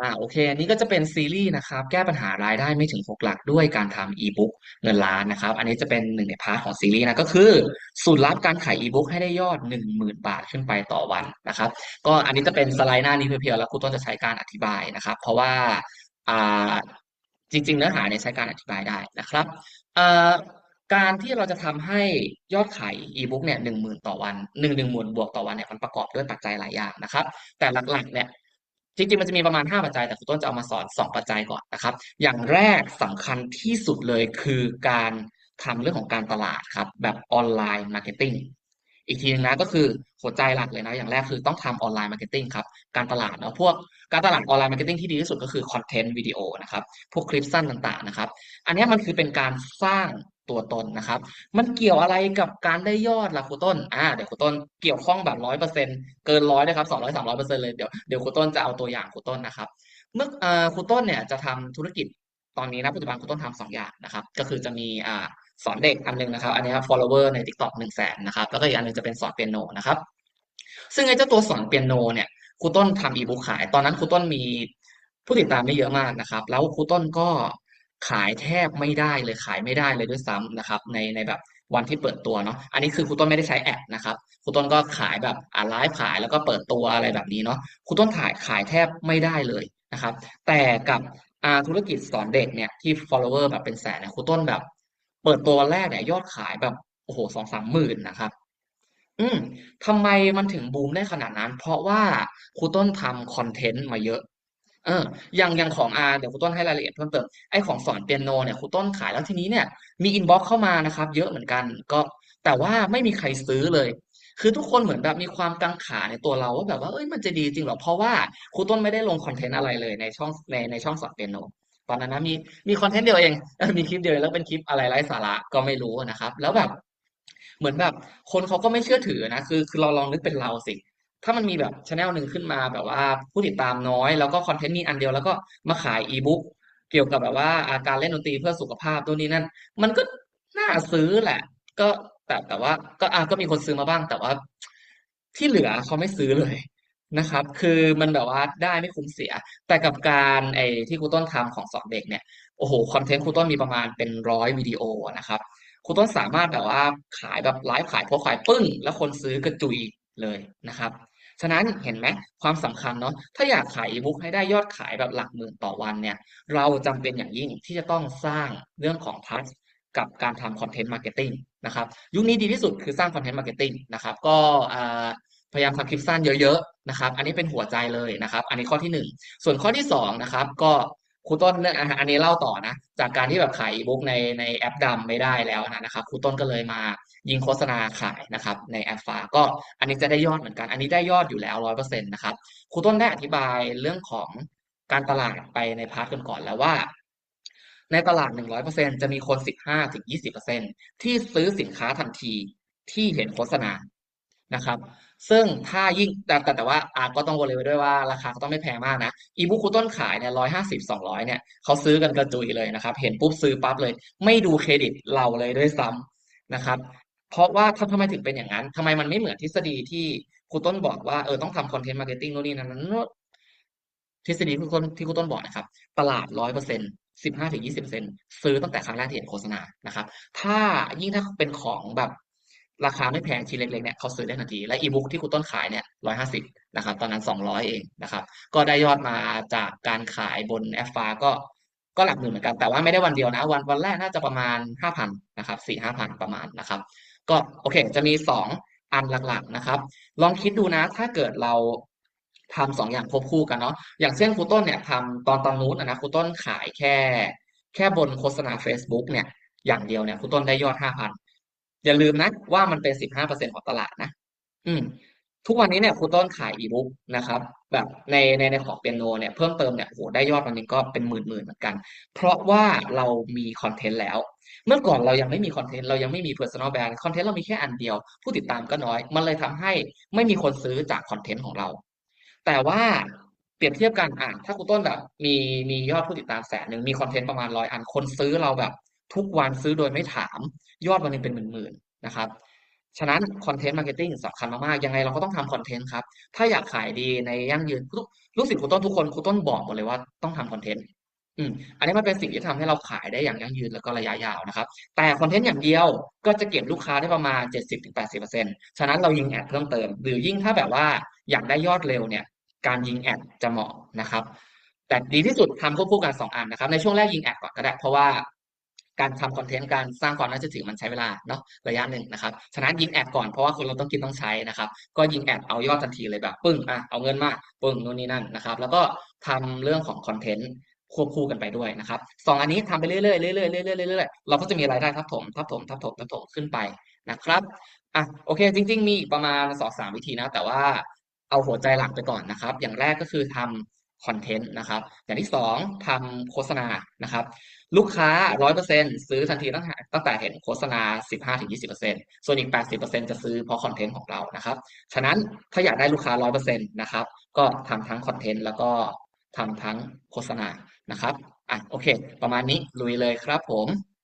อ่าโอเค อันนี้ก็จะเป็นซีรีส์นะครับ แก้ปัญหารายได้ไม่ถึงหกหลักด้วยการทำอีบุ๊กเงินล้านนะครับ อันนี้จะเป็นหนึ่งในพาร์ทของซีรีส์นะก็คือ สูตรลับการขายอีบุ๊กให้ได้ยอดหนึ่งหมื่นบาทขึ้นไปต่อวันนะครับ ก็อันนี้จะเป็นสไลด์หน้านี้เพียวๆแล้วครูต้นจะใช้การอธิบายนะครับ เพราะว่าอ่าจริง ๆ เนื้อหาเนี่ยใช้การอธิบายได้นะครับเอ่อการที่เราจะทำให้ยอดขายอีบุ๊กเนี่ยหนึ่งหมื่นต่อวันหนึ่งหนึ่งหมื่นบวกต่อวันเนี่ยมันประกอบด้วยปัจจัยหลายอย่างนะครับ แต่หลักๆเนี่ย จริงๆ มันจะมีประมาณ 5 ปัจจัย แต่คุณต้นจะเอามาสอน 2 ปัจจัยก่อนนะครับ อย่างแรกสำคัญที่สุดเลยคือการทำเรื่องของการตลาดครับ แบบออนไลน์มาร์เก็ตติ้งอีกทีนึงนะก็คือหัวใจหลักเลยนะ อย่างแรกคือต้องทำออนไลน์มาร์เก็ตติ้งครับ การตลาดเนาะพวกการตลาดออนไลน์มาร์เก็ตติ้งที่ดีที่สุดก็คือคอนเทนต์วิดีโอนะครับ พวกคลิปสั้นต่างๆนะครับ อันนี้มันคือเป็นการสร้าง ตัวตนนะครับ มันเกี่ยวอะไรกับการได้ยอดล่ะครูต้น อ่า เดี๋ยวครูต้นเกี่ยวข้องแบบร้อยเปอร์เซ็นต์เกินร้อยนะครับสองร้อยสามร้อยเปอร์เซ็นต์เลย เดี๋ยว เดี๋ยวครูต้นจะเอาตัวอย่างครูต้นนะครับ เมื่ออ่าครูต้นเนี่ยจะทำธุรกิจตอนนี้นะปัจจุบันครูต้นทำสองอย่างนะครับ ก็คือจะมีอ่าสอนเด็กอันหนึงนะครับ อันนี้ครับ follower ใน TikTok หนึ่งแสนนะครับ แล้วก็อีกอันหนึงจะเป็นสอนเปียโนนะครับ ซึ่งไอ้เจ้าตัวสอนเปียโนเนี่ยครูต้นทำอีบุ๊กขาย ตอนนั้นครูต้นมีผู้ติดตามไม่เยอะมากนะครับ แล้วครูต้นก็ ขายแทบไม่ได้เลยขายไม่ได้เลยด้วยซ้ำนะครับ ในในแบบวันที่เปิดตัวเนาะอันนี้คือครูต้นไม่ได้ใช้แอดนะครับครูต้นก็ขายแบบอ่านไลฟ์ขายแล้วก็เปิดตัวอะไรแบบนี้เนาะครูต้นขายขายแทบไม่ได้เลยนะครับ แต่กับธุรกิจสอนเด็กเนี่ยที่ follower แบบเป็นแสนเนี่ยครูต้นแบบ เปิดตัววันแรกเนี่ยยอดขายแบบโอ้โหสองสามหมื่นนะครับ อืมทำไมมันถึงบูมได้ขนาดนั้น เพราะว่าครูต้นทำคอนเทนต์มาเยอะ เอออย่างอย่างของอาเดี๋ยวครูต้นให้รายละเอียดเพิ่มเติมไอ้ของสอนเปียโนเนี่ยครูต้นขายแล้วทีนี้เนี่ยมีอินบ็อกเข้ามานะครับ เยอะเหมือนกัน ก็แต่ว่าไม่มีใครซื้อเลย คือทุกคนเหมือนแบบมีความกังขาในตัวเราว่าแบบว่าเอ้ยมันจะดีจริงหรอเพราะว่าครูต้นไม่ได้ลงคอนเทนต์อะไรเลยในช่องในในช่องสอนเปียโนตอนนั้นนะมีมีคอนเทนต์เดียวเองมีคลิปเดียวแล้วเป็นคลิปอะไรไร้สาระก็ไม่รู้นะครับ แล้วแบบเหมือนแบบคนเขาก็ไม่เชื่อถือนะคือคือเราลองนึกเป็นเราสิ ถ้ามันมีแบบช anel หนึ่งขึ้นมาแบบว่าผู้ติดตามน้อย แล้วก็คอนเทนต์มีอันเดียวแล้วก็มาขายอีบุ๊กเกี่ยวกับแบบว่าอาการเล่นดนตรีเพื่อสุขภาพตัวนี้นั่น มันก็น่าซื้อแหละ ก็แต่แต่ว่าก็อะก็มีคนซื้อมาบ้าง แต่ว่า ที่เหลือเขาไม่ซื้อเลยนะครับ คือมันแบบว่าได้ไม่คุ้มเสีย แต่กับการไอ้ที่ครูต้นทำของสอนเด็กเนี่ยโอ้โหคอนเทนต์ครูต้นมีประมาณเป็นร้อยวิดีโอนะครับครูต้นสามารถแบบว่าขายแบบไลฟ์ขายโพสขายปึ้ง แล้วคนซื้อกระจุยเลยนะครับ ฉะนั้นเห็นไหมความสำคัญเนาะถ้าอยากขายอีบุ๊กให้ได้ยอดขายแบบหลักหมื่นต่อวันเนี่ย เราจำเป็นอย่างยิ่งที่จะต้องสร้างเรื่องของทัชกับการทำคอนเทนต์มาร์เก็ตติ้งนะครับยุคนี้ดีที่สุดคือสร้างคอนเทนต์มาร์เก็ตติ้งนะครับก็พยายามทำคลิปสั้นเยอะๆนะครับ อันนี้เป็นหัวใจเลยนะครับ อันนี้ข้อที่หนึ่งส่วนข้อที่สองนะครับก็ ครูต้นเนี่ยอันนี้เล่าต่อนะ จากการที่แบบขายอีบุ๊กในในแอปดำไม่ได้แล้วนะนะครับครูต้นก็เลยมายิงโฆษณาขายนะครับในแอปฟ้าก็อันนี้จะได้ยอดเหมือนกัน อันนี้ได้ยอดอยู่แล้วร้อยเปอร์เซ็นต์นะครับครูต้นได้อธิบายเรื่องของการตลาดไปในพาร์ทก่อนๆแล้วว่า ในตลาดหนึ่งร้อยเปอร์เซ็นต์จะมีคนสิบห้าถึงยี่สิบเปอร์เซ็นต์ที่ซื้อสินค้าทันทีที่เห็นโฆษณา นะครับ ซึ่งถ้ายิ่งแต่แต่แต่ว่าอาก็ต้องวอลเลยไว้ด้วยว่าราคาก็ต้องไม่แพงมากนะอีบุ๊กคูต้นขายเนี่ยร้อยห้าสิบสองร้อยเนี่ยเขาซื้อกันกระจุยเลยนะครับ เห็นปุ๊บซื้อปั๊บเลย ไม่ดูเครดิตเราเลยด้วยซ้ำนะครับ เพราะว่าทำทำไมถึงเป็นอย่างนั้นทำไมมันไม่เหมือนทฤษฎีที่ครูต้นบอกว่าเออต้องทำคอนเทนต์มาร์เก็ตติ้งโน่นนี่นั่นนั้นทฤษฎีที่ครูต้นที่ครูต้นบอกนะครับ ตลาดร้อยเปอร์เซ็นต์สิบห้าถึงยี่สิบเปอร์เซ็นต์ซื้อตั้งแต่ครั้งแรกที่เห็นโฆษณานะครับ ถ้ายิ่งถ้าเป็นของแบบ ราคาไม่แพงชิ้นเล็กๆเนี่ยเขาซื้อได้ทันที และอีบุ๊กที่ครูต้นขายเนี่ยร้อยห้าสิบนะครับตอนนั้นสองร้อยเองนะครับก็ได้ยอดมาจากการขายบนแอฟฟาก็ก็หลักหมื่นเหมือนกันแต่ว่าไม่ได้วันเดียวนะ วันวันแรกน่าจะประมาณห้าพันนะครับสี่ห้าพันประมาณนะครับ ก็โอเคจะมีสองอันหลักๆนะครับ ลองคิดดูนะถ้าเกิดเราทำสองอย่างควบคู่กันเนาะอย่างเช่นครูต้นเนี่ยทำตอนตอนนู้นนะครูต้นขายแค่ แค่บนโฆษณา Facebook เนี่ยอย่างเดียวเนี่ยครูต้นได้ยอดห้าพัน อย่าลืมนะว่ามันเป็นสิบห้าเปอร์เซ็นของตลาดนะ อืม ทุกวันนี้เนี่ยครูต้นขายอีบุ๊กนะครับ แบบในในในของเปียโนเนี่ยเพิ่มเติมเนี่ยโหได้ยอดวันหนึงก็เป็นหมื่นหมื่นเหมือนกัน เพราะว่าเรามีคอนเทนต์แล้ว เมื่อก่อนเรายังไม่มีคอนเทนต์เรายังไม่มี personal brand คอนเทนต์เรามีแค่อันเดียว ผู้ติดตามก็น้อย มันเลยทำให้ไม่มีคนซื้อจากคอนเทนต์ของเรา แต่ว่าเปรียบเทียบกันอะถ้าครูต้นแบบ มีมียอดผู้ติดตามแสนหนึ่งมีคอนเทนต์ประมาณร้อยอันคนซื้อเราแบบ ทุกวันซื้อโดยไม่ถาม ยอดวันหนึงเป็นหมื่นๆนะครับฉะนั้นคอนเทนต์มาร์เก็ตติ้งสำคัญมากๆยังไงเราก็ต้องทำคอนเทนต์ครับ ถ้าอยากขายดีในยั่งยืนลูกศิษย์ครูต้นทุกคนครูต้นบอกหมดเลยว่าต้องทำคอนเทนต์อืมอันนี้มันเป็นสิ่งที่ทำให้เราขายได้อย่างยั่งยืนแล้วก็ระยะยาวนะครับ แต่คอนเทนต์อย่างเดียวก็จะเก็บลูกค้าได้ประมาณ 70-80%ฉะนั้นเรายิงแอดเพิ่มเติม หรือยิ่งถ้าแบบว่าอยากได้ยอดเร็วเนี่ย การยิงแอดจะเหมาะนะครับ แต่ดีที่สุดทำควบคู่กันสองอันนะครับ ในช่วงแรกยิงแอดก่อนก็ได้ เพราะว่า การทำคอนเทนต์การสร้างความน่าเชื่อถือมันใช้เวลาเนาะระยะหนึ่งนะครับฉะนั้นยิงแอดก่อนเพราะว่าคนเราต้องกินต้องใช้นะครับ ก็ยิงแอดเอายอดทันทีเลยแบบปึ้งอะเอาเงินมาปึ้งนู่นนี่นั่นนะครับ แล้วก็ทำเรื่องของคอนเทนต์ควบคู่กันไปด้วยนะครับสองอันนี้ทำไปเรื่อยๆเรื่อยๆเรื่อยๆเรื่อยๆเราก็จะมีรายได้ทับถมทับถมทับถมทับถมขึ้นไปนะครับอะโอเค จริง ๆ มีอีประมาณสองสามวิธีนะ แต่ว่าเอาหัวใจหลักไปก่อนนะครับ อย่างแรกก็คือทำ คอนเทนต์นะครับ อย่างที่สองทำโฆษณานะครับ ลูกค้าร้อยเปอร์เซ็นซื้อทันทีตั้งแต่ตั้งแต่เห็นโฆษณาสิบห้าถึงยี่สิบเปอร์เซ็นส่วนอีกแปดสิบเปอร์เซ็นจะซื้อเพราะคอนเทนต์ของเรานะครับ ฉะนั้นถ้าอยากได้ลูกค้าร้อยเปอร์เซ็นนะครับ ก็ทำทั้งคอนเทนต์แล้วก็ทำทั้งโฆษณานะครับอะโอเค ประมาณนี้ลุยเลยครับผม